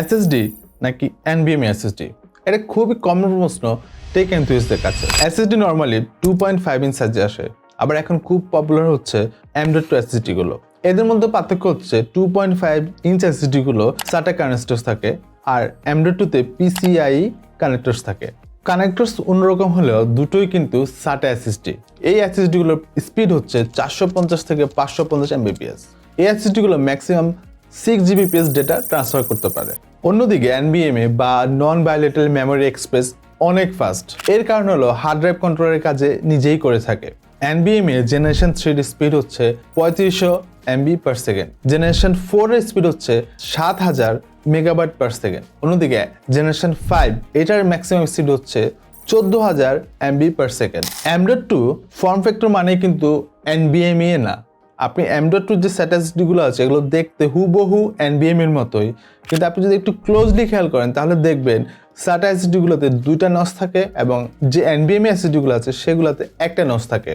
SSD নাকি এনবিএমই SSD এটা খুবই কমন প্রশ্ন টেক এনথুইজদের কাছে। SSD normally two point five inch সাইজে আসে, আবার এখন খুব পপুলার হচ্ছে এমডেড টু এসএসডি গুলো। এদের মধ্যে পার্থক্য হচ্ছে two point five inch SSD গুলো সাটা কানেক্টর্স থাকে আর এমডেড টুতে পিসিআই কানেক্টর্স থাকে। কানেক্টরস অন্যরকম হলেও দুটোই কিন্তু সাটা এসএসডি এই এসএসডি গুলোর স্পিড হচ্ছে চারশো পঞ্চাশ থেকে পাঁচশো পঞ্চাশ এমবিপিএস এই এসএসডি গুলো maximum six Gbps data transfer করতে পারে। অন্যদিকে এনবিএমএ বা নন বায়োলেটাল মেমোরি এক্সপ্রেস অনেক ফাস্ট এর কারণ হলো হার্ড ড্রাইভ কন্ট্রোলের কাজে নিজেই করে থাকে। এনবিএমএ জেনারেশন থ্রির স্পিড হচ্ছে পঁয়ত্রিশশো MB per second generation four এর স্পিড হচ্ছে সাত হাজার মেগাবাইট পার সেকেন্ড অন্যদিকে জেনারেশন ফাইভ এটার ম্যাক্সিমাম স্পিড হচ্ছে চোদ্দ হাজার MB per second M dot two form factor মানে কিন্তু এনবিএমই না। আপনি এমডট টুর যে স্ট্যাটাসগুলো আছে, এগুলো দেখতে হুবহু এনবিএম এর মতোই। কিন্তু আপনি যদি একটু ক্লোজলি খেয়াল করেন, তাহলে দেখবেন অ্যাসিডিগুলোতে দুইটা নস থাকে এবং যে এনবিএম অ্যাসিডিগুলো আছে, সেগুলোতে একটা নস থাকে।